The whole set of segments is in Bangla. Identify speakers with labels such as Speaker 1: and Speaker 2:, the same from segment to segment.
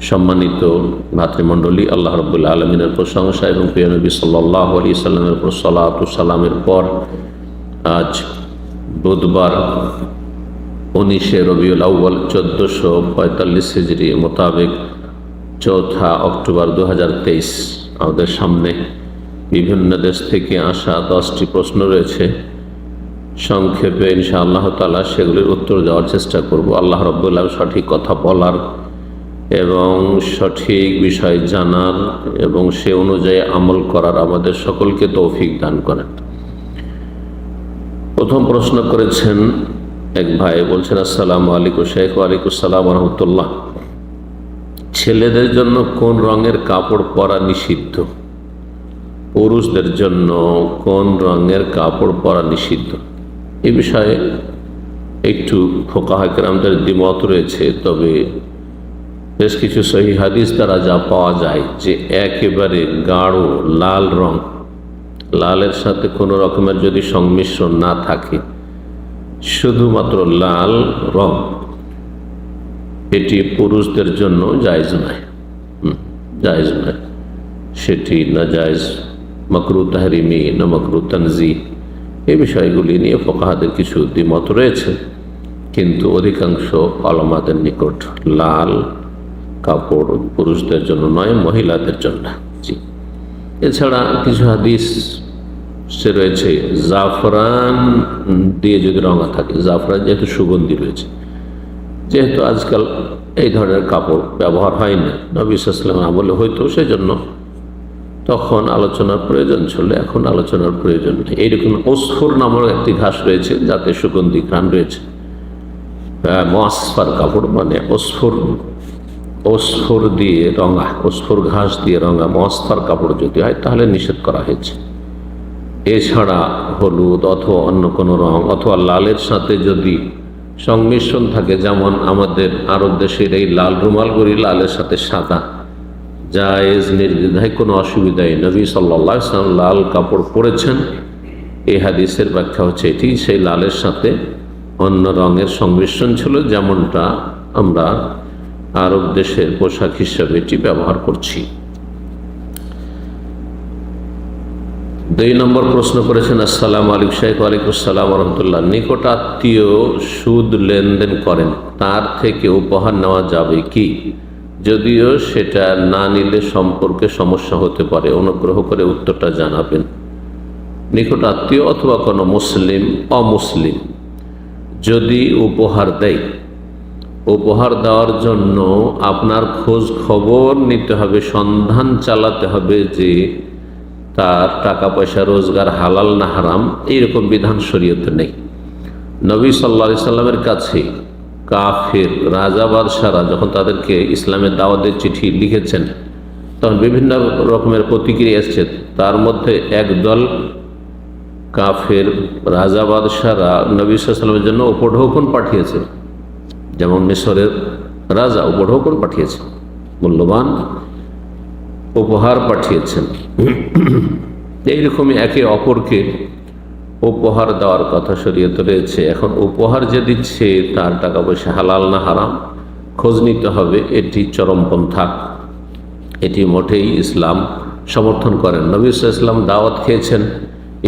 Speaker 1: সম্মানিত ভাতৃমণ্ডলী, আল্লাহ রব্বুল্লা আলমিনের প্রশংসা এবং প্রিয় নবী সাল্লাহ আলি সাল্লামের উপর সালামের পর আজ বুধবার উনিশে রবিউল আউ্বাল চোদ্দোশো পঁয়তাল্লিশ হিজড়ি মোতাবেক চৌঠা অক্টোবর দু হাজার তেইশ। আমাদের সামনে বিভিন্ন দেশ থেকে আসা দশটি প্রশ্ন রয়েছে। সংক্ষেপে ইনশা আল্লাহ তালা সেগুলির উত্তর দেওয়ার চেষ্টা করব। আল্লাহ রব্বুল্লাহ সঠিক কথা বলার এবং সঠিক বিষয় জানার এবং সে অনুযায়ী আমল করার আমাদের সকলকে তৌফিক দান করেন। প্রথম প্রশ্ন করেছেন এক ভাই, বলছেন, আসসালাম আলাইকুম শেখ, ওয়ালাইকুম সালাম রহমতুল্লাহ। ছেলেদের জন্য কোন রঙের কাপড় পরা নিষিদ্ধ? পুরুষদের জন্য কোন রঙের কাপড় পরা নিষিদ্ধ? এ বিষয়ে একটু ফোকাহাকেরামদের দ্বিমত রয়েছে, তবে বেশ কিছু সহি হাদিস দ্বারা যা পাওয়া যায় যে একেবারে গাঢ় লাল রং, লালের সাথে কোনো রকমের যদি সংমিশ্রণ না থাকে, শুধুমাত্র লাল রং, এটি পুরুষদের জন্য জায়জ নয়। জায়জ নয়। সেটি না জায়জ, মকরু তাহরিমি, না মকরু তানজি, এই বিষয়গুলি নিয়ে ফোকাহাদের কিছু দ্বিমত রয়েছে। কিন্তু অধিকাংশ আলমাদের নিকট লাল কাপড় পুরুষদের জন্য নয়, মহিলাদের জন্য। এছাড়া কিছু হাদিস সে রয়েছে, জাফরান দিয়ে যদি রঙা থাকে, জাফরান যেহেতু সুগন্ধি রয়েছে, যেহেতু আজকাল এই ধরনের কাপড় ব্যবহার হয় না নবীলাম আমলে হয়তো, সেজন্য তখন আলোচনার প্রয়োজন ছিল, এখন আলোচনার প্রয়োজন নেই। এইরকম ওসফোর নামের একটি ঘাস রয়েছে, যাতে সুগন্ধি ঘ্রাণ রয়েছে। মসফার কাপড় মানে ওসফোর ওসফোর দিয়ে রঙা, ওসফোর ঘাস দিয়ে রঙা মস্তার কাপড় যদি হয়, তাহলে নিষেধ করা হয়েছে। এছাড়া হলুদ অথবা অন্য কোনো রং অথবা লালের সাথে যদি সংমিশ্রণ থাকে, যেমন আমাদের আরব দেশের এই লাল রুমালগুলি লালের সাথে সাদা, জায়েজ, নির্দ্বিধায় কোনো অসুবিধাই নবী সাল্লা সাল্লাম লাল কাপড় পরেছেন। এই হাদিসের ব্যাখ্যা হচ্ছে এটি, সেই লালের সাথে অন্য রঙের সংমিশ্রণ ছিল, যেমনটা আমরা আরব দেশের পোশাক হিসাবে এটি ব্যবহার করছি। দুই নম্বর প্রশ্ন করেছেন, আসসালাম আলিক শাহেখ ওয়ালাইকুম আসসালাম রহমতুল্লাহ নিকট আত্মীয় সুদ লেনদেন করেন, তার থেকে উপহার নেওয়া যাবে কি? যদিও সেটা না নিলে সম্পর্কে সমস্যা হতে পারে। অনুগ্রহ করে উত্তরটা জানাবেন। নিকট আত্মীয় অথবা কোনো মুসলিম, অমুসলিম যদি উপহার দেয় উপহার দেওয়ার জন্য আপনার খোঁজ খবর নিতে হবে, সন্ধান চালাতে হবে যে তার টাকা পয়সা রোজগার হালাল না হারাম, এইরকম বিধান শরীয়তে নেই। নবী সাল্লা সাল্লামের কাছে কাফের, রাজা বাদশারা যখন তাদেরকে ইসলামের দাওয়াতের চিঠি লিখেছেন, তখন বিভিন্ন রকমের প্রতিক্রিয়া এসছে। তার মধ্যে একদল কাফের, রাজা বাদশারা নবী সাল্লামের জন্য উপঢৌকন পাঠিয়েছে। যেমন মিশরের রাজা উপঢৌকন পাঠিয়েছেন, মূল্যবান উপহার পাঠিয়েছেন। এইরকমই একে অপরকে উপহার দেওয়ার কথা শরীয়তে রয়েছে। এখন উপহার যে দিচ্ছে, তার টাকা পয়সা হালাল না হারাম, খোঁজ নিতে হবে, এটি চরমপন্থা। এটি মোটেই ইসলাম সমর্থন করেন নবী ইসলাম দাওয়াত খেয়েছেন,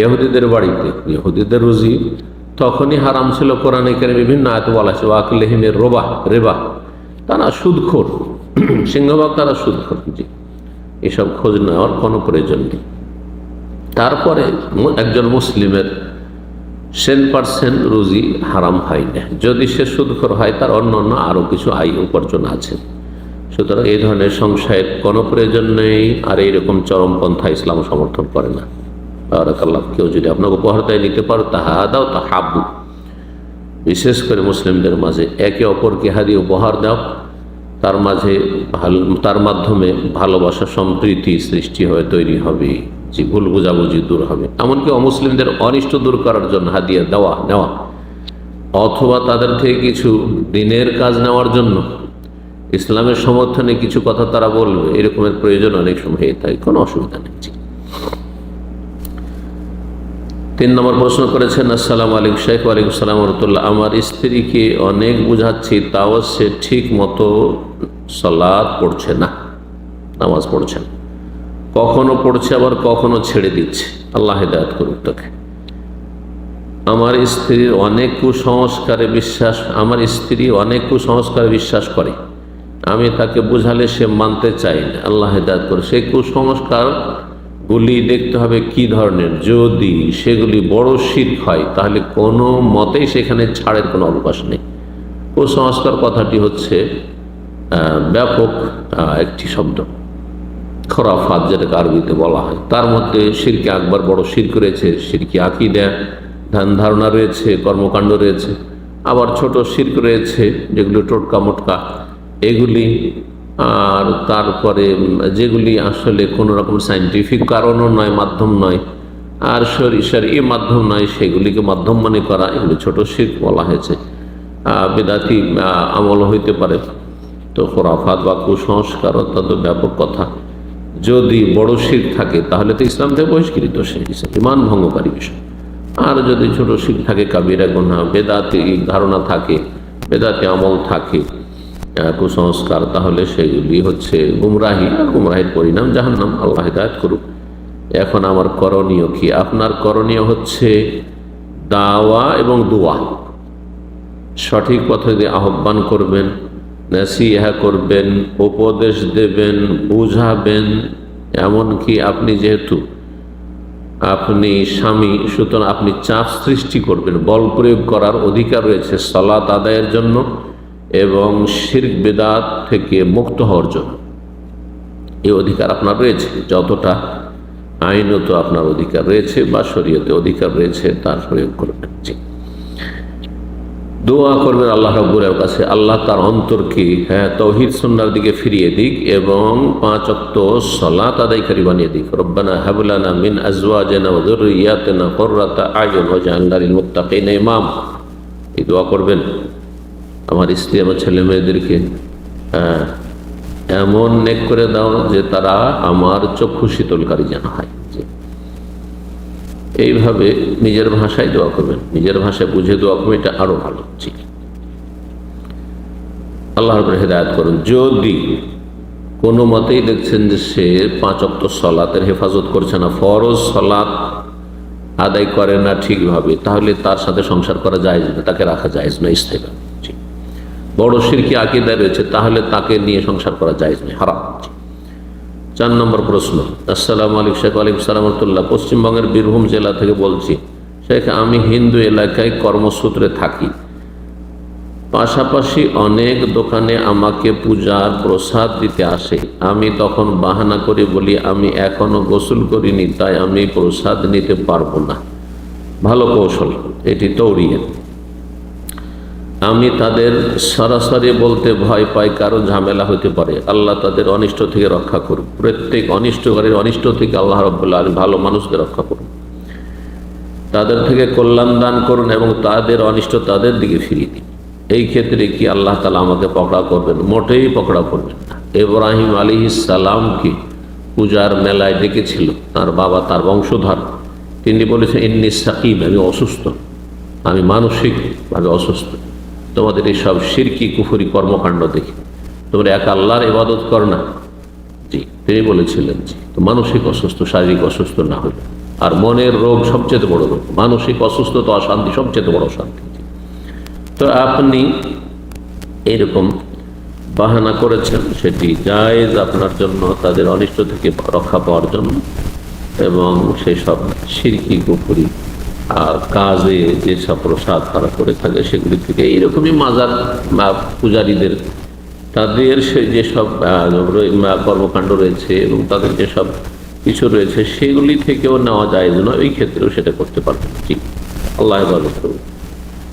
Speaker 1: ইহুদিদের বাড়িতে। ইহুদিদের রুজি তখনই হারাম ছিল কোরআনে কেন বিভিন্ন আয়ত বলা আছে ওয়াকলেহিমের রোবা রেবা তারা সুদখোর। সিংহভাগ তারা সুদখোর, জি। এসব খোঁজ নেওয়ার কোনো প্রয়োজন নেই। তারপরে একজন মুসলিমের সেন পার্সেন্ট রুজি হারাম হয় না। যদি সে সুদখোর হয়, তার অন্য অন্য আরও কিছু আয় উপার্জন আছে। সুতরাং এই ধরনের সংশয়ের কোনো প্রয়োজন নেই, আর এইরকম চরমপন্থা ইসলাম সমর্থন করে না। বারাকাল্লাহ, কেউ যদি আপনাকে উপহার দেয় নিতে পারো, তাহা দাও তা হাবু বিশেষ করে মুসলিমদের মাঝে একে অপরকে হারিয়ে উপহার দাও, তার মাঝে ভালো, তার মাধ্যমে ভালোবাসা সম্প্রীতি সৃষ্টি হয়ে তৈরি হবে, যে ভুল বোঝাবুঝি দূর হবে। এমনকি অমুসলিমদের অনিষ্ট দূর করার জন্য হাদিয়া দেওয়া, নেওয়া। অথবা তাদের থেকে কিছু দিনের কাজ নেওয়ার জন্য ইসলামের সমর্থনে কিছু কথা তারা বলবে, এরকমের প্রয়োজন অনেক সময় হয়ে থাকে, কোনো অসুবিধা নেই জি। তিন নম্বর প্রশ্ন করেছেন, আসসালাম আলিক শেখ ওয়ালাইকুম সালাম, রহমতুল্লাহ। আমার স্ত্রীকে অনেক বুঝাচ্ছি, তাও সে ঠিক মতো সলাদ পড়ছে না, নামাজ পড়ছে না। কখনো পড়ছে, আবার কখনো ছেড়ে দিচ্ছে। আল্লাহ হেদায়ত করুক তাকে। আমার স্ত্রীর অনেক কুসংস্কারে বিশ্বাস, আমার স্ত্রী অনেক কুসংস্কারে বিশ্বাস করে। আমি তাকে বুঝালে সে মানতে চাই না, আল্লাহ হেদায়ত করে সেই কুসংস্কার গুলি দেখতে হবে কি ধরনের? যদি সেগুলি বড় শির্ক হয়, তাহলে কোনো মতেই সেখানে ছাড়ের কোনো অবকাশ নেই। কুসংস্কার কথাটি হচ্ছে ব্যাপক একটি শব্দ। খরাফাত যেটাকে আরবিতে বলা হয়। তার মধ্যে শিরকে আকবর বড় শির্ক রয়েছে শিরকি আকিদা, ধ্যান ধারণা রয়েছে, কর্মকাণ্ড রয়েছে। আবার ছোট শির্ক রয়েছে, যেগুলো টোটকা মোটকা। এগুলি আর তারপরে যেগুলি আসলে কোনো রকম সাইন্টিফিক কারণও নয়, মাধ্যম নয়, আর সরিষার এ মাধ্যম নয়, সেগুলিকে মাধ্যম মনে করা, এগুলি ছোট শির্ক বলা হয়েছে। বেদাতি আমল হইতে পারে। তো খোরাফাত বা কুসংস্কার অত্যন্ত ব্যাপক কথা। যদি বড় শির থাকে, তাহলে তো ইসলাম থেকে বহিষ্কৃত সে ইমান ভঙ্গকারী বিষয় আর যদি ছোট শির থাকে, কাবিরা গোনা বেদাতি ধারণা থাকে, বেদাতি আমল থাকে কুসংস্কার, তাহলে সেগুলি হচ্ছে গুমরাহি। গুমরাহির পরিণাম জাহান্নাম, আল্লাহ হিদায়ত করুক। এখন আমার করণীয় কি? আপনার করণীয় হচ্ছে দাওয়া এবং দোয়া। সঠিক পথে দিয়ে আহ্বান করবেন, নাসিহা করবেন, উপদেশ দেবেন, বুঝাবেন, এমনকি আপনি যেহেতু আপনি স্বামী, সুতরাং আপনি চাপ সৃষ্টি করবেন, বল প্রয়োগ করার অধিকার রয়েছে, সলাত আদায়ের জন্য। এবং শির্ক বেদাত থেকে মুক্ত হওয়ার জন্য। এই অধিকার আপনার রয়েছে। যতটা আইনত আপনার অধিকার রয়েছে বা শরীয়তে অধিকার রয়েছে, তার প্রয়োগ জি দোয়া করবেন আল্লাহ রব্বুরের কাছে। আল্লাহ তার অন্তরকে হ্যাঁ তৌহিদ সুন্নার দিকে ফিরিয়ে দিক এবং পাঁচ অক্ত সলাত আদায়কারী বানিয়ে দিক। রব্বানা হাবুলানা মিন আজওয়াজেনা ওয়া যুররিয়াতিনা কুররাতা আয়ুন ওয়াজআলনা লিল মুত্তাকিনা ইমাম। এই দোয়া করবেন। আমার স্ত্রী আমার ছেলে মেয়েদেরকে হ্যাঁ, এমন নেক করে দাও যে তারা আমার চক্ষু শীতলকারী যেন হয়। এইভাবে নিজের ভাষায় দোয়া করবেন। নিজের ভাষায় বুঝে দোয়া করবেন এটা আরও ভালো জি আল্লাহর উপরে হেদায়ত করুন। যদি কোনো মতেই দেখছেন যে সে পাঁচ অক্ত সলাতের হেফাজত করছে না ফরজ সলাত আদায় করে না ঠিকভাবে তাহলে তার সাথে সংসার করা যায় না তাকে রাখা যায় না স্থায়ী বড় সিরকি আকিদায় রয়েছে, তাহলে তাকে নিয়ে সংসার করা যায় না হারাম। চার নম্বর প্রশ্ন, আসসালামু আলাইকুম শেখ আলাইকুম সালামতুল্লাহ পশ্চিমবঙ্গের বীরভূম জেলা থেকে বলছি, শেখ, আমি হিন্দু এলাকায় কর্মসূত্রে থাকি। পাশাপাশি অনেক দোকানে আমাকে পূজার প্রসাদ দিতে আসে। আমি তখন বাহানা করে বলি, আমি এখনও গোসল করিনি, তাই আমি প্রসাদ নিতে পারব না। ভালো কৌশল, এটি তৌড়িয়ে আমি তাদের সরাসরি বলতে ভয় পাই কারও ঝামেলা হতে পারে। আল্লাহ তাদের অনিষ্ট থেকে রক্ষা করুন প্রত্যেক অনিষ্টকারীর অনিষ্ট থেকে আল্লাহ রব্বুল্লাহ আলম ভালো মানুষদের রক্ষা করুন তাদের থেকে কল্যাণ দান করুন এবং তাদের অনিষ্ট তাদের দিকে ফিরিয়ে দিন। এই ক্ষেত্রে কি আল্লাহ তালা আমাকে পকড়া করবেন? মোটেই পকড়া করবেন না। এব্রাহিম আলী সালামকে পূজার মেলায় ডেকেছিল? তার বাবা তার বংশধর। তিনি বলেছেন, ইন্নি সাকিম, আমি অসুস্থ। আমি মানসিকভাবে অসুস্থ। তোমাদের এই সব সিরকি কুফুরি কর্মকাণ্ড দেখি। তোমরা এক আল্লাহর ইবাদত কর না। জি, তিনি বলেছিলেন জি তো মানসিক অসুস্থ, শারীরিক অসুস্থ না হলে। আর মনের রোগ সবচেয়ে বড় রোগ, মানসিক অসুস্থতা, অশান্তি সবচেয়ে বড় অশান্তি। তো আপনি এরকম বাহানা করেছেন, সেটি জায়েজ আপনার জন্য, তাদের অনিষ্ট থেকে রক্ষা পাওয়ার জন্য, এবং সেই সব সিরকি কুফুরি কাজে যেসব প্রসাদ তারা করে থাকে, সেগুলি থেকে এইরকমই মাজার, বা পূজারীদের। তাদের সে যেসব কর্মকাণ্ড রয়েছে এবং তাদের যেসব কিছু রয়েছে, সেগুলি থেকেও নেওয়া যায় না, ওই ক্ষেত্রেও সেটা করতে পারবে। ঠিক। আল্লাহ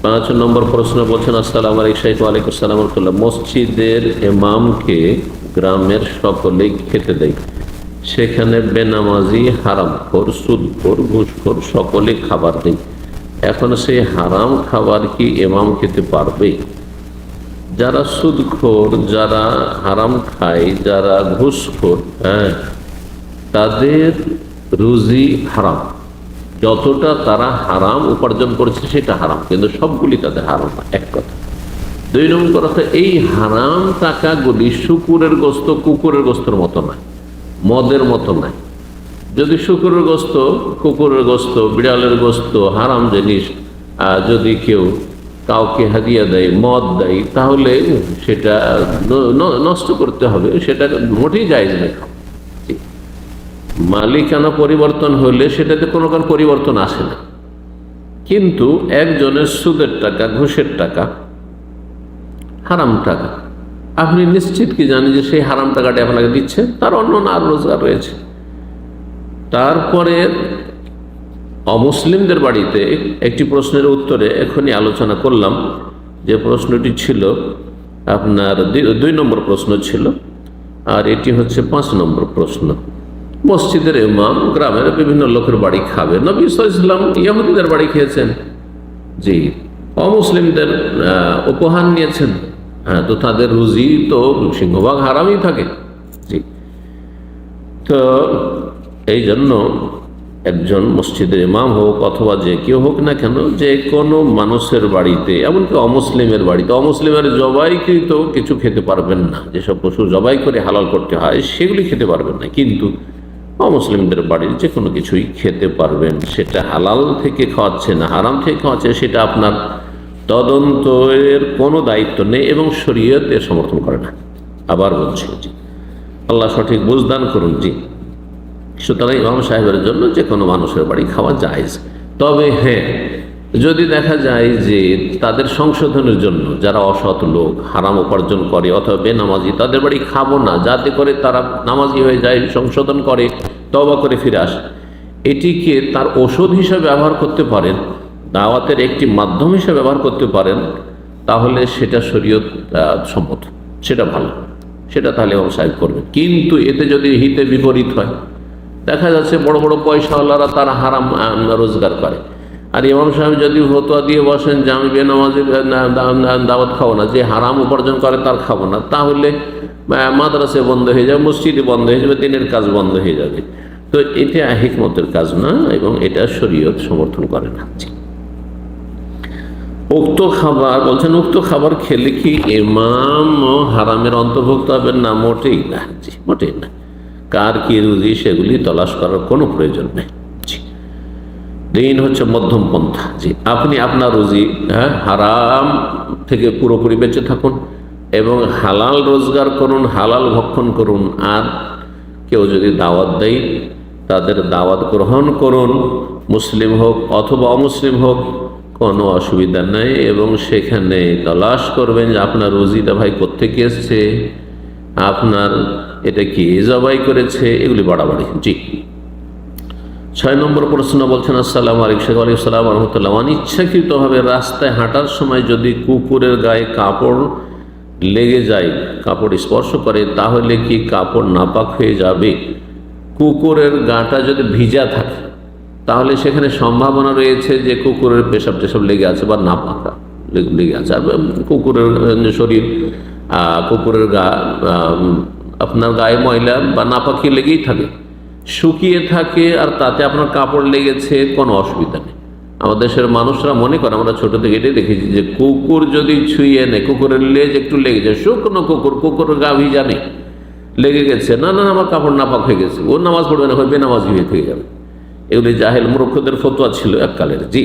Speaker 1: পাঁচ নম্বর প্রশ্ন বলছেন, আসসালাম আলাইকুম শাইখ আলাইকুম সালাম মসজিদের ইমামকে গ্রামের সকলেই খেতে দেয়। সেখানে বেনামাজি, হারামখোর, সুদখোর, ঘুষখোর সকলে খাবার দেয়। এখন সেই হারাম খাবার কি ইমাম খেতে পারবে? যারা সুদখোর, যারা হারাম খায়, যারা ঘুষখোর হ্যাঁ তাদের রুজি হারাম। যতটা তারা হারাম উপার্জন করেছে সেটা হারাম, কিন্তু সবগুলি তাদের হারাম, এক কথা। দুই নম্বর কথা, এই হারাম টাকাগুলি শুকুরের গোস্ত কুকুরের গোস্তর মতো নয়। মদের মতো নয় যদি শুকুরের গোস্ত, কুকুরের গোস্ত, বিড়ালের গোস্ত, হারাম জিনিস যদি কেউ কাউকে হাদিয়া দেয়, মদ দেয়, তাহলে সেটা নষ্ট করতে হবে। সেটা মোটেই যায় না মালিকানা পরিবর্তন হলে সেটাতে কোনো কারণ পরিবর্তন আসে না। কিন্তু একজনের সুদের টাকা, ঘুষের টাকা, হারাম টাকা আপনি নিশ্চিত কি জানেন যে সেই হারাম টাকাটা আপনাকে দিচ্ছে? তার অন্য আর রোজগার রয়েছে। তারপরে অমুসলিমদের বাড়িতে একটি প্রশ্নের উত্তরে এখনই আলোচনা করলাম। যে প্রশ্নটি ছিল, আপনার দুই- নম্বর প্রশ্ন ছিল, আর এটি হচ্ছে পাঁচ নম্বর প্রশ্ন। মসজিদের ইমাম গ্রামের বিভিন্ন লোকের বাড়ি খাবে। নবী ইসলাম ইয়াহুদিদের বাড়ি খেয়েছেন। জি, অমুসলিমদের উপহার নিয়েছেন। হ্যাঁ তো তাদের রুজি তো সিংহভাগ হারামই থাকে। জি। তো এই জন্য একজন মসজিদের ইমাম হোক অথবা যে কেউ হোক না কেন, যে কোনো মানুষের বাড়িতে, এমনকি অমুসলিমের বাড়িতে, অমুসলিমের জবাইকৃত কিছু খেতে পারবেন না। যেসব পশু জবাই করে হালাল করতে হয়, সেগুলি খেতে পারবেন না। কিন্তু অমুসলিমদের বাড়ির যে কোনো কিছুই খেতে পারবেন। সেটা হালাল থেকে খাওয়াচ্ছে না, হারাম থেকে খাওয়াচ্ছে, সেটা আপনার তদন্তের কোনো দায়িত্ব নেই এবং শরীয়ত এর সমর্থন করে না। আবার বলছি জি। আল্লাহ সঠিক বুঝদান করুন জি। সুতরাং ইমাম সাহেবের জন্য যে কোনো মানুষের বাড়ি খাওয়া যায় তবে হ্যাঁ যদি দেখা যায় যে তাদের সংশোধনের জন্য যারা অসৎ লোক, হারাম উপার্জন করে অথবা বেনামাজি, তাদের বাড়ি খাব না, যাতে করে তারা নামাজি হয়ে যায়, সংশোধন করে তবা করে ফিরে আসে। এটিকে তার ওষুধ হিসেবে ব্যবহার করতে পারেন। দাওয়াতের একটি মাধ্যম হিসেবে ব্যবহার করতে পারেন, তাহলে সেটা শরীয়ত সম্মত। সেটা ভালো। সেটা তাহলে ইমাম সাহেব করবে কিন্তু এতে যদি হিতে বিপরীত হয়, দেখা যাচ্ছে বড় বড় পয়সাওয়ালারা তারা হারাম রোজগার করে। আর ইমাম সাহেব যদি ফতোয়া দিয়ে বসেন যে আমি বেনামাজি দাওয়াত খাব না, যে হারাম উপার্জন করে তার খাব না, তাহলে মাদ্রাসে বন্ধ হয়ে যাবে মসজিদে বন্ধ হয়ে যাবে, দিনের কাজ বন্ধ হয়ে যাবে। তো এটা হিকমতের কাজ না, এবং এটা শরীয়ত সমর্থন করে না। উক্ত খাবার, বলছেন, উক্ত খাবার খেলে কি ইমাম ও হারামের অন্তর্ভুক্ত হবেন? না, মোটেই না, জি, মোটেই না। কার কি রুজি, সেগুলি তলাশ করার কোনো প্রয়োজন নেই। দিন হচ্ছে মধ্যম পন্থা, জি। আপনি আপনার রুজি হ্যাঁ হারাম থেকে পুরোপুরি বেঁচে থাকুন এবং হালাল রোজগার করুন, হালাল ভক্ষণ করুন, আর কেউ যদি দাওয়াত দেয়, তাদের দাওয়াত গ্রহণ করুন, মুসলিম হোক অথবা অমুসলিম হোক কোনো অসুবিধা নেই এবং সেখানে তলাশ করবেন যে আপনার রুজিটা ভাই কোথেকে এসছে, আপনার এটা কি জবাই করেছে, এগুলি বাড়াবাড়ি। জি। ছয় নম্বর প্রশ্ন বলছেন, আসসালাম আলাইকুম। শেখ আলী সালাম রহমতুল্লাহ। অনিচ্ছাকৃতভাবে রাস্তায় হাঁটার সময় যদি কুকুরের গায়ে কাপড় লেগে যায়, কাপড় স্পর্শ করে, তাহলে কি কাপড় নাপাক হয়ে যাবে? কুকুরের গাটা যদি ভিজা থাকে তাহলে সেখানে সম্ভাবনা রয়েছে যে কুকুরের পেশাব টেশাব লেগে আছে বা না পাকা লেগে আছে। আর কুকুরের শরীর কুকুরের গা আপনার গায়ে ময়লা বা নাপাকি লেগেই থাকে। শুকিয়ে থাকে আর তাতে আপনার কাপড় লেগেছে, কোনো অসুবিধা নেই। আমাদের দেশের মানুষরা মনে করে, আমরা ছোট থেকে এটাই দেখেছি যে কুকুর যদি ছুঁয়ে নেয়, কুকুরের লেজ একটু লেগে যায়, শুকনো কুকুর কুকুরের গা ভিজা নেই, লেগে গেছে, না না আমার কাপড় নাপাক হয়ে গেছে, ও নামাজ পড়বে না বেনামাজি হয়ে থেকে যাবে। এগুলি জাহেল মূর্খদের ফতোয়া ছিল এককালের, জি।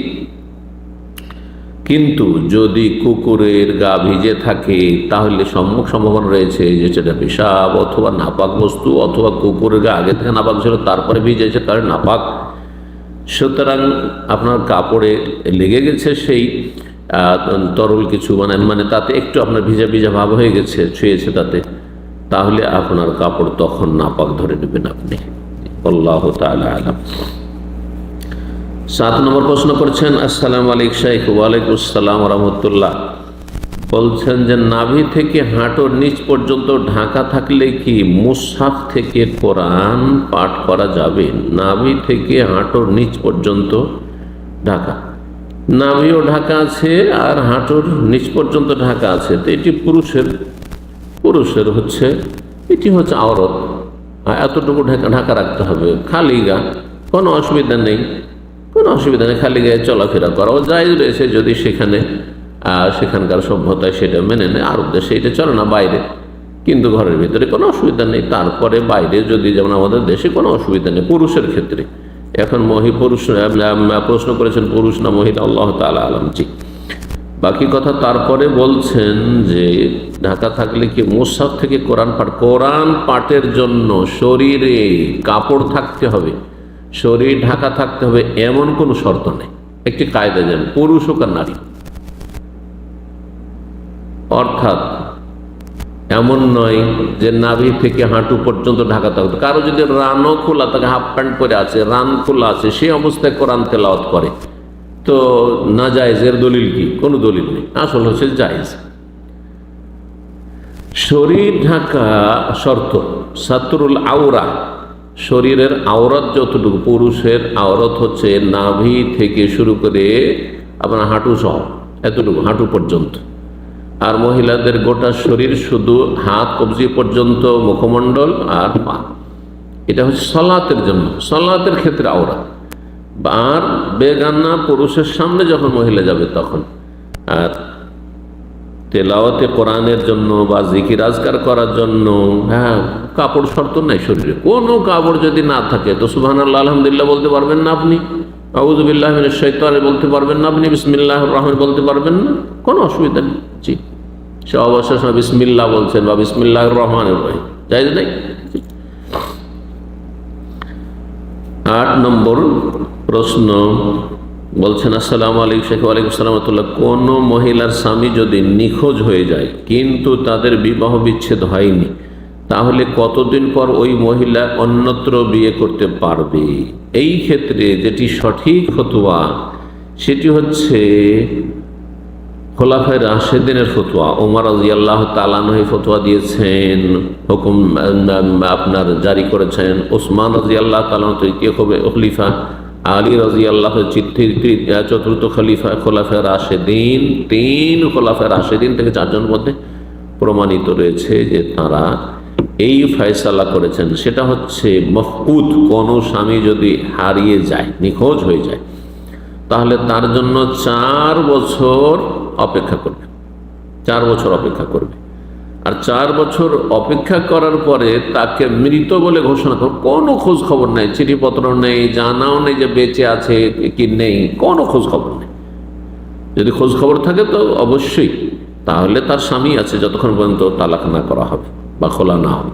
Speaker 1: কিন্তু যদি কুকুরের গা ভিজে থাকে, তাহলে সম্মুখ সম্ভাবনা রয়েছে যে সেটা পেশাব অথবা নাপাক বস্তু অথবা কুকুরের গা আগে থেকে নাপাক ছিল, তারপরে ভিজেছে তাহলে নাপাক। সুতরাং আপনার কাপড়ে লেগে গেছে সেই তরল কিছু মানে মানে তাতে একটু আপনার ভিজা ভিজা ভাব হয়ে গেছে, ছুঁয়েছে তাতে, তাহলে আপনার কাপড় তখন নাপাক ধরে নেবেন আপনি। আল্লাহ তাআলা আলাম। সাত নম্বর প্রশ্ন করছেন, আসসালাম আলাইক শাইখ, ওয়ালাইকুম আসসালাম রহমতুল্লাহ। বলছেন যে, নাভি থেকে হাঁটুর নিচ পর্যন্ত ঢাকা থাকলে কি মুসাফ থেকে কোরআন পাঠ করা যাবে? নাভি থেকে হাঁটুর নিচ পর্যন্ত ঢাকা। নাভিও ঢাকা আছে আর হাঁটুর নিচ পর্যন্ত ঢাকা আছে। তো এটি পুরুষের পুরুষের হচ্ছে, এটি হচ্ছে আওরত। এতটুকু ঢাকা ঢাকা রাখতে হবে। খালি গা, কোনো অসুবিধা নেই। কোনো অসুবিধা নেই, খালি গায়ে চলাফেরা করাও যায় রয়েছে যদি সেখানে সেখানকার সভ্যতায় সেটা মেনে নেয়, আর দেশে এটা চলে না বাইরে। কিন্তু ঘরের ভিতরে কোনো অসুবিধা নেই। তারপরে বাইরে যদি, যেমন আমাদের দেশে কোনো অসুবিধা নেই, পুরুষের ক্ষেত্রে। এখন মহি পুরুষ প্রশ্ন করেছেন, পুরুষ না মহিলা? আল্লাহ তালা আলম, জি। বাকি কথা তারপরে বলছেন যে, ঢাকা থাকলে কি মোসাফ থেকে কোরআন পাঠ? কোরআন পাঠের জন্য শরীরে কাপড় থাকতে হবে? শরীর ঢাকা থাকতে হবে এমন কোনো শর্ত নেই। একটি কায়দা যেন পুরুষ হোক আর নারী। অর্থাৎ এমন নয় যে নাভি থেকে হাঁটু পর্যন্ত ঢাকা থাকতো কারও যদি রানও খোলা থাকে হাফ প্যান্ট পরে আছে, রান খোলা আছে সেই অবস্থায় কোরআন তেলাওয়াত করে, তো না জায়েজের দলিল কি? কোনো দলিল নেই। আসল হচ্ছে জায়েজ। শরীর ঢাকা শর্ত, সাতরুল আওরা শরীরের আওরত যতটুকু, পুরুষের আওরত হচ্ছে নাভি থেকে শুরু করে আপনার হাঁটু সহ, এতটুকু, হাঁটু পর্যন্ত। আর মহিলাদের গোটা শরীর শুধু হাত, কবজি পর্যন্ত, মুখমণ্ডল আর পা। এটা হচ্ছে সলাতের জন্য, সলাতের ক্ষেত্রে আওরা আর বেগান্না পুরুষের সামনে যখন মহিলা যাবে তখন, আর তেলাওয়াতে কোরআনের জন্য বা জিকির আজকার করার জন্য হ্যাঁ কাপড় শর্ত নাই শরীরে। কোনো কাপড় যদি না থাকে, তো সুবাহ আলহামদুলিল্লাহ বলতে পারবেন না আপনি। আউজুবিল্লাহ শৈতারে বলতে পারবেন না আপনি বিসমিল্লাহ রহমান বলতে পারবেন না। কোনো অসুবিধা নেই। জি। সে অবশ্য সময় বিসমিল্লাহ বলছেন বা বিসমিল্লাহ রহমানের রহিম। যাই নেই? আট নম্বর প্রশ্ন। বলছেন, আসসালামু আলাইকুম শেখ ওয়ালাইকুম সালামতুল্লাহ কোনো মহিলার স্বামী যদি নিখোঁজ হয়ে যায়, কিন্তু তাদের বিবাহ বিচ্ছেদ হয়নি, তাহলে কতদিন পর ওই মহিলা অন্যত্র বিয়ে করতে পারবে? এই ক্ষেত্রে যেটি সঠিক ফতুয়া, সেটি হচ্ছে খোলাফায় রাশেদিনের ফতুয়া। ওমর রাজি আল্লাহ তালানহি ফতুয়া দিয়েছেন, হুকুম আপনার জারি করেছেন। ওসমান রাজি আল্লাহ তালান তৃতীয় খলিফা আলী রাজি আল্লাহ চতুর্থ খলিফা খোলাফা রাশেদিন, তিন খোলাফা রাশেদিন থেকে চারজন মধ্যে প্রমাণিত রয়েছে যে তারা এই ফয়সালা করেছেন। সেটা হচ্ছে মফকুদ কোনো স্বামী যদি হারিয়ে যায়, নিখোঁজ হয়ে যায়, তাহলে তার জন্য চার বছর অপেক্ষা করবে। চার বছর অপেক্ষা করবে। আর চার বছর অপেক্ষা করার পরে তাকে মৃত বলে ঘোষণা করবে কোনো খোঁজ খবর নেই। চিঠিপত্র নেই, জানাও নেই যে বেঁচে আছে কি নেই, কোনো খোঁজ খবর নেই। যদি খোঁজ খবর থাকে তো অবশ্যই। তাহলে তার স্বামী আছে, যতক্ষণ পর্যন্ত তালাক না করা হবে বা খোলা না হবে,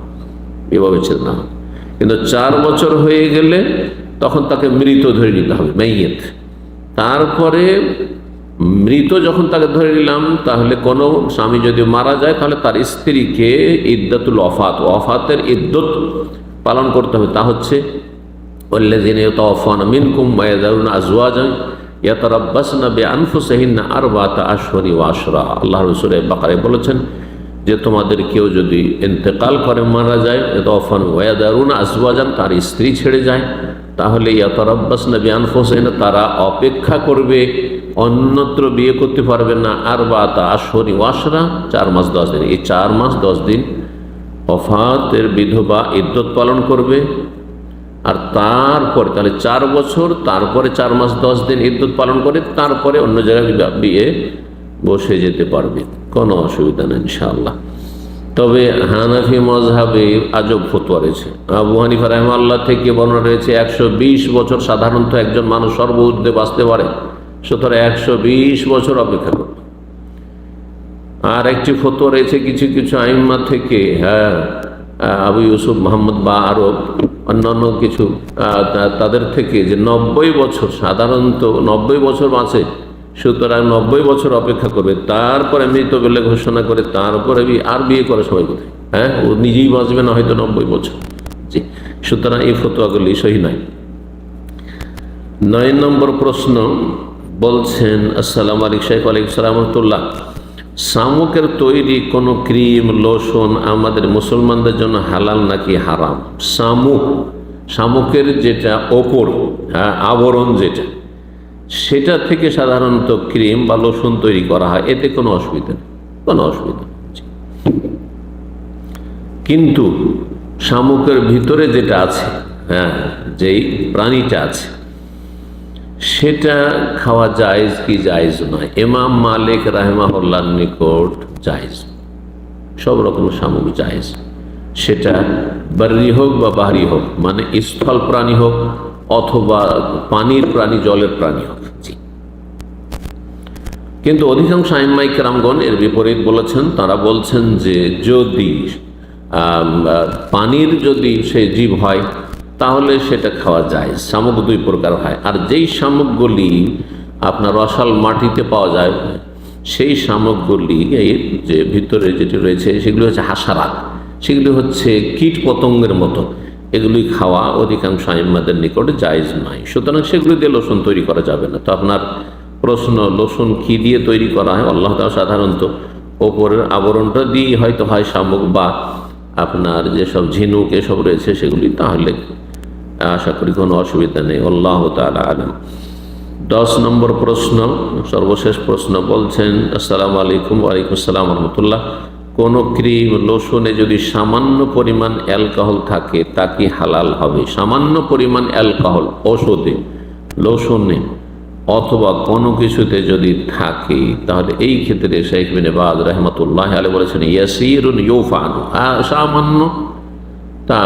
Speaker 1: এভাবে বিচ্ছেদ না হবে। কিন্তু চার বছর হয়ে গেলে তখন তাকে মৃত ধরে নিতে হবে মেয়েত তারপরে মৃত যখন তাকে ধরে নিলাম, তাহলে কোনো স্বামী যদি মারা যায়, তাহলে তার স্ত্রীকে ইদ্দাতুল অফাত অফাতের ইদ্যত পালন করতে হবে। তা হচ্ছে তফান বাকারে বলেছেন যে, তোমাদের কেউ যদি ইন্তেকাল করে মারা যায় অফান ওয়াদারুন আজওয়াজান তার স্ত্রী ছেড়ে যায়, তাহলে ইয়াতারাব্বাসনা বে তারা অপেক্ষা করবে অন্যত্র বিয়ে করতে পারবে না আর বা তা আসরি ওয়াসরা চার মাস দশ দিন। এই চার মাস দশ দিন অফাতের বিধবা ইদ্যত পালন করবে। আর তারপরে, তাহলে চার বছর, তারপরে চার মাস দশ দিন ইদ্যুৎ পালন করে, তারপরে অন্য জায়গায় বিয়ে বসে যেতে পারবে। কোনো অসুবিধা নেই, ইনশাআল্লাহ। তবে হানাফি মজহাবে আজব ফতোয়া রয়েছে। আবু হানিফা রহমাল্লাহ থেকে বর্ণনা রয়েছে, একশো বিশ বছর সাধারণত একজন মানুষ সর্বউদ্দে বাঁচতে পারে। সুতরাং একশো বিশ বছর অপেক্ষা করবে আর একটি ফতোয়া রয়েছে কিছু কিছু আইম্মা থেকে হ্যাঁ আবু ইউসুফ, মোহাম্মদ বা আরব, অন্যান্য কিছু তাদের থেকে যে নব্বই বছর, সাধারণত নব্বই বছর বাঁচে, সুতরাং নব্বই বছর অপেক্ষা করবে। তারপরে মৃত বলে ঘোষণা করে, তারপরে আর বিয়ে করে সবাই কোথায়? হ্যাঁ ও নিজেই বাঁচবে না হয়তো নব্বই বছর। জি, সুতরাং এই ফতোয়াগুলি সহি নয়। নয় নম্বর প্রশ্ন বলছেন, আসসালাম আলিক শেখ আলাইকুম সালামতুল্লাহ শামুকের তৈরি কোনো ক্রিম, লোশন আমাদের মুসলমানদের জন্য হালাল নাকি হারাম? শামুক, শামুকের যেটা ওপর হ্যাঁ আবরণ যেটা, সেটা থেকে সাধারণত ক্রিম বা লোশন তৈরি করা হয়। এতে কোনো অসুবিধা নেই, কোনো অসুবিধা কিন্তু শামুকের ভিতরে যেটা আছে হ্যাঁ যেই প্রাণীটা আছে সেটা খাওয়া জায়েজ কি জায়েজ নয়। এমাম মালিক রাহেমাহুল্লার নিকট জায়েজ। সব রকম শামুক জায়েজ। সেটা বারি হোক বা বাহারি হোক মানে স্থল প্রাণী হোক অথবা পানির প্রাণী, জলের প্রাণী হোক। কিন্তু অধিকাংশ আইম্মাই কেরামগণ এর বিপরীত বলেছেন, তারা বলছেন যে যদি পানির যদি সে জীব হয় তাহলে সেটা খাওয়া যায়। শামুক দুই প্রকার হয়। আর যেই শামুকগুলি আপনার রসাল মাটিতে পাওয়া যায়, সেই শামুকগুলি এই যে ভিতরে যেটি রয়েছে, সেগুলি হচ্ছে হাসারাত। সেগুলি হচ্ছে কীট পতঙ্গের মতো। এগুলি খাওয়া অধিকাংশ আইম্মাদের নিকটে জায়জ নয়। সুতরাং সেগুলি দিয়ে লোশন তৈরি করা যাবে না। তো আপনার প্রশ্ন লোশন কি দিয়ে তৈরি করা হয়? আল্লাহ তাআলা সাধারণত ওপরের আবরণটা দিয়েই হয়তো হয় শামুক বা আপনার যেসব ঝিনুক এসব রয়েছে, সেগুলি তাহলে আশা করি কোনো অসুবিধা নেই। আল্লাহ তালা আলম। দশ নম্বর প্রশ্ন, সর্বশেষ প্রশ্ন বলছেন, আসসালামু আলাইকুম ওয়ালাইকুম আসসালাম, রহমতুল্লাহ। কোনো ক্রিম লোশনে যদি সামান্য পরিমাণ অ্যালকোহল থাকে, তা কি হালাল হবে? সামান্য পরিমাণ অ্যালকোহল, ওষুধে লোশনে অথবা কোনো কিছুতে যদি থাকে, তাহলে এই ক্ষেত্রে শেখ বিন বাদ রহমতুল্লাহ আলী বলেছেন, ইয়াসিরুন ইউফানু। সামান্য তা,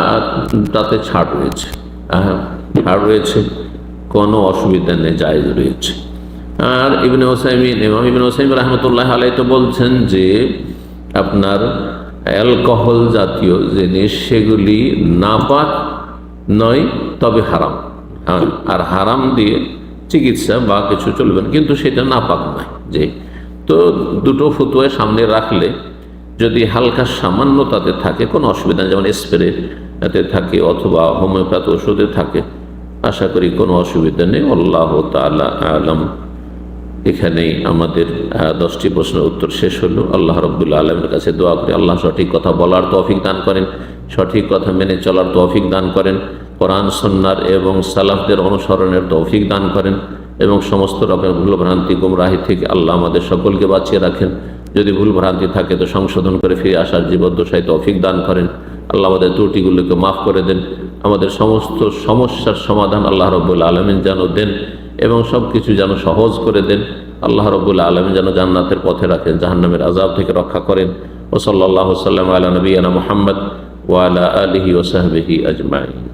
Speaker 1: তাতে ছাড় রয়েছে। ছাড় রয়েছে কোনো অসুবিধা নেই, জায়জ রয়েছে। আর ইবনে ওসাইমিন, ইমাম ইবনে ওসাইম রহমতুল্লাহ আলাই তো বলছেন যে আপনার অ্যালকোহল জাতীয় জিনিস, সেগুলি নাপাক নয়, তবে হারাম। হ্যাঁ আর হারাম দিয়ে চিকিৎসা বা কিছু চলবে না, কিন্তু সেটা নাপাক নয় যে। তো দুটো ফতুয়ায় সামনে রাখলে যদি হালকা সামান্য তাতে থাকে, কোনো অসুবিধা যেমন স্প্রে তাতে থাকে অথবা হোমিওপ্যাথ ওষুধে থাকে। আশা করি কোনো অসুবিধা নেই। আল্লাহ তালা আলম। এখানেই আমাদের দশটি প্রশ্নের উত্তর শেষ হলো। আল্লাহ রব্দুল্লা আলমের কাছে দোয়া করি। আল্লাহ সঠিক কথা বলার তৌফিক দান করেন। সঠিক কথা মেনে চলার তৌফিক দান করেন। কোরআন সন্ন্যার এবং সালাফদের অনুসরণের তৌফিক দান করেন এবং সমস্ত রকমের ভুলভ্রান্তি, গুমরাহি থেকে আল্লাহ আমাদের সকলকে বাঁচিয়ে রাখেন। যদি ভুল ভ্রান্তি থাকে তো সংশোধন করে ফিরে আসার জীবদ্দশায় তৌফিক দান করেন। আল্লাহ আমাদের ত্রুটিগুলোকে মাফ করে দেন। আমাদের সমস্ত সমস্যার সমাধান আল্লাহ রব্বুল আলমিন যেন দেন এবং সব কিছু যেন সহজ করে দেন। আল্লাহ রব্বুল আলমিন যেন জান্নাতের পথে রাখেন, জাহান্নামের আজাব থেকে রক্ষা করেন। ও সাল্লাহ সাল্লাম আলা নবীনা মোহাম্মদ ওয়ালা আলহি ওসাহবিহি আজমাইন।